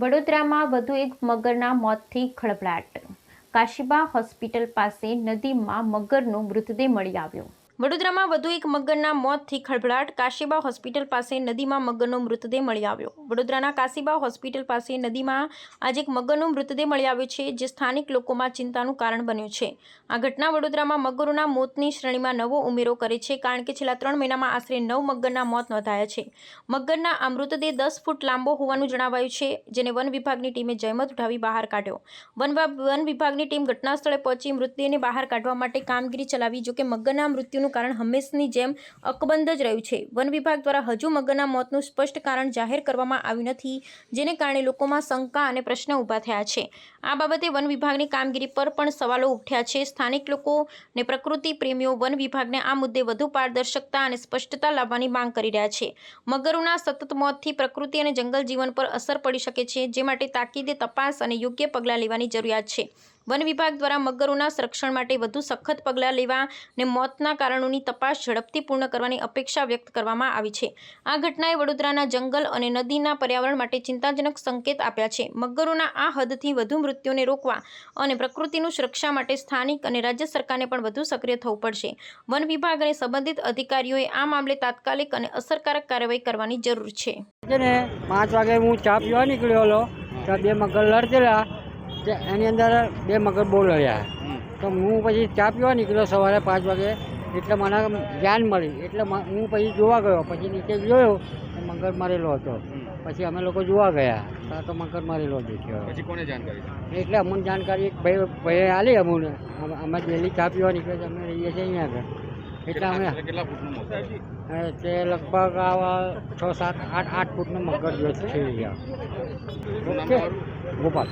વડોદરામાં વધુ એક મગરના મોતથી ખળભળાટ. કાશીબા હોસ્પિટલ પાસે નદીમાં મગરનો મૃતદેહ મળી આવ્યો. વડોદરામાં વધુ એક મગરના મોતથી ખળભળાટ. કાશીબા હોસ્પિટલ પાસે નદીમાં મગરનો મૃતદેહ મળી આવ્યો. વડોદરાના કાશીબા હોસ્પિટલ પાસે નદીમાં આજે એક મગરનો મૃતદેહ મળી આવ્યો છે, જે સ્થાનિક લોકોમાં ચિંતાનું કારણ બન્યું છે. આ ઘટના વડોદરામાં મગરોના મોતની શ્રેણીમાં નવો ઉમેરો કરે છે, કારણ કે છેલ્લા ત્રણ મહિનામાં આશરે નવ મગરના મોત નોંધાયા છે. મગરના આ મૃતદેહ દસ ફૂટ લાંબો હોવાનું જણાવાયું છે, જેને વન વિભાગની ટીમે જહેમત ઉઠાવી બહાર કાઢ્યો. વન વન વિભાગની ટીમ ઘટના સ્થળે પહોંચી મૃતદેહને બહાર કાઢવા માટે કામગીરી ચલાવી, જોકે મગરના મૃત્યુનું કારણ હંમેશની જેમ અકબંધ જ રહ્યું છે. વન વિભાગ દ્વારા હજુ મગરના મોતનું સ્પષ્ટ કારણ જાહેર કરવામાં આવ્યું નથી, જેને કારણે લોકોમાં શંકા અને પ્રશ્ન ઊભા થયા છે. આ બાબતે વન વિભાગની કામગીરી પર પણ સવાલો ઉઠ્યા છે. સ્થાનિક લોકો અને પ્રકૃતિ પ્રેમીઓ વન વિભાગને આ મુદ્દે વધુ પારદર્શકતા અને સ્પષ્ટતા લાવવાની માંગ કરી રહ્યા છે. મગરોના સતત મોતથી પ્રકૃતિ અને જંગલ જીવન પર અસર પડી શકે છે, જે માટે તાકીદે તપાસ અને યોગ્ય પગલાં લેવાની જરૂરિયાત છે. વન વિભાગ દ્વારા મગરોના સંરક્ષણ માટે વધુ સખત પગલાં લેવા અને મોતના કારણોની તપાસ ઝડપથી પૂર્ણ કરવાની અપેક્ષા વ્યક્ત કરવામાં આવી છે. આ ઘટનાએ વડોદરાના જંગલ અને નદીના પર્યાવરણ માટે ચિંતાજનક સંકેત આપ્યા છે. મગરોના આ હદથી વધુ મૃત્યુને રોકવા અને પ્રકૃતિનું સુરક્ષા માટે સ્થાનિક અને રાજ્ય સરકારને પણ વધુ સક્રિય થવું પડશે. વન વિભાગ અને સંબંધિત અધિકારીઓએ આ મામલે તાત્કાલિક અને અસરકારક કાર્યવાહી કરવાની જરૂર છે. પાંચ વાગે હું ચા પીવા નીકળ્યો હતો બે મગર લડતેલા. એની અંદર બે મગર બહુ લડ્યા. તો હું પછી ચા પીવા નીકળ્યો સવારે પાંચ વાગે એટલે મને ધ્યાન મળી. એટલે હું પછી જોવા ગયો. પછી નીચે જોયો મગર મારેલો હતો. પછી અમે લોકો જોવા ગયા. ત્યાં તો મગર મારેલો દેખ્યો. પછી કોને જાણકારી? એટલે અમને જાણકારી એક ભાઈ ભાઈએ આલી અમને. અમે- ડેલી ચા પીવા નીકળે અમે રહીએ છીએ અહીંયા આગળ. એટલે અમે કેટલા ફૂટનું તે લગભગ આવા છ સાત આઠ આઠ ફૂટનો મગર જોઈ છે ગોપાલ.